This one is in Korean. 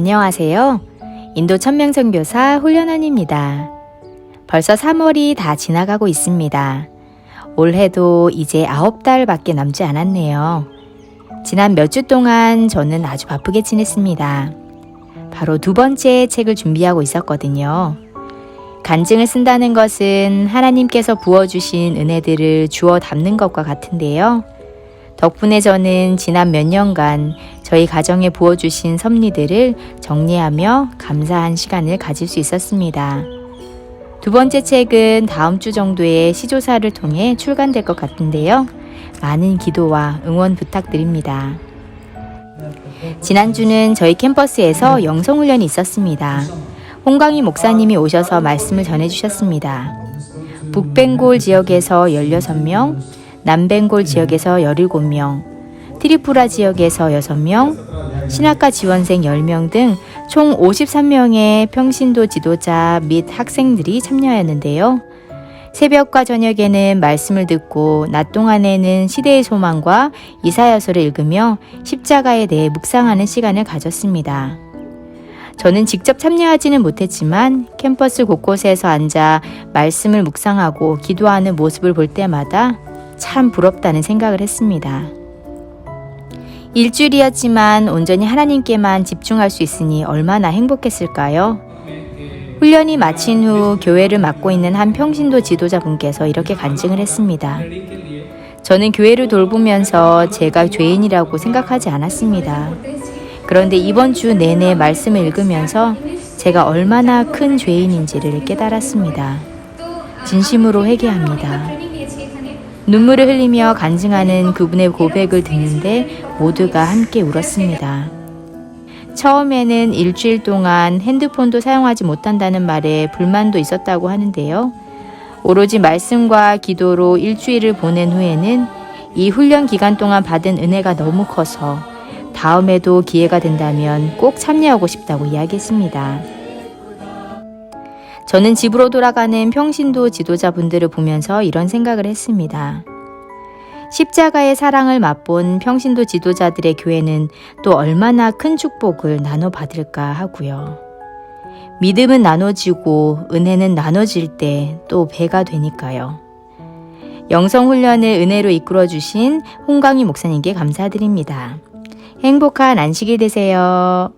안녕하세요. 인도 천명선교사 훈련원입니다. 벌써 3월이 다 지나가고 있습니다. 올해도 이제 9달밖에 남지 않았네요. 지난 몇 주 동안 저는 아주 바쁘게 지냈습니다. 바로 두 번째 책을 준비하고 있었거든요. 간증을 쓴다는 것은 하나님께서 부어주신 은혜들을 주워 담는 것과 같은데요. 덕분에 저는 지난 몇 년간 저희 가정에 부어주신 섭리들을 정리하며 감사한 시간을 가질 수 있었습니다. 두 번째 책은 다음 주 정도에 시조사를 통해 출간될 것 같은데요. 많은 기도와 응원 부탁드립니다. 지난주는 저희 캠퍼스에서 영성훈련이 있었습니다. 홍광희 목사님이 오셔서 말씀을 전해주셨습니다. 북ben골 지역에서 16명, 남ben골 지역에서 17명, 트리푸라 지역에서 6명, 신학과 지원생 10명 등 총 53명의 평신도 지도자 및 학생들이 참여했는데요. 새벽과 저녁에는 말씀을 듣고 낮 동안에는 시대의 소망과 이사야서를 읽으며 십자가에 대해 묵상하는 시간을 가졌습니다. 저는 직접 참여하지는 못했지만 캠퍼스 곳곳에서 앉아 말씀을 묵상하고 기도하는 모습을 볼 때마다 참 부럽다는 생각을 했습니다. 일주일이었지만 온전히 하나님께만 집중할 수 있으니 얼마나 행복했을까요? 훈련이 마친 후 교회를 맡고 있는 한 평신도 지도자분께서 이렇게 간증을 했습니다. 저는 교회를 돌보면서 제가 죄인이라고 생각하지 않았습니다. 그런데 이번 주 내내 말씀을 읽으면서 제가 얼마나 큰 죄인인지를 깨달았습니다. 진심으로 회개합니다. 눈물을 흘리며 간증하는 그분의 고백을 듣는데 모두가 함께 울었습니다. 처음에는 일주일 동안 핸드폰도 사용하지 못한다는 말에 불만도 있었다고 하는데요. 오로지 말씀과 기도로 일주일을 보낸 후에는 이 훈련 기간 동안 받은 은혜가 너무 커서 다음에도 기회가 된다면 꼭 참여하고 싶다고 이야기했습니다. 저는 집으로 돌아가는 평신도 지도자분들을 보면서 이런 생각을 했습니다. 십자가의 사랑을 맛본 평신도 지도자들의 교회는 또 얼마나 큰 축복을 나눠받을까 하고요. 믿음은 나눠지고 은혜는 나눠질 때 또 배가 되니까요. 영성훈련을 은혜로 이끌어 주신 홍광희 목사님께 감사드립니다. 행복한 안식일 되세요.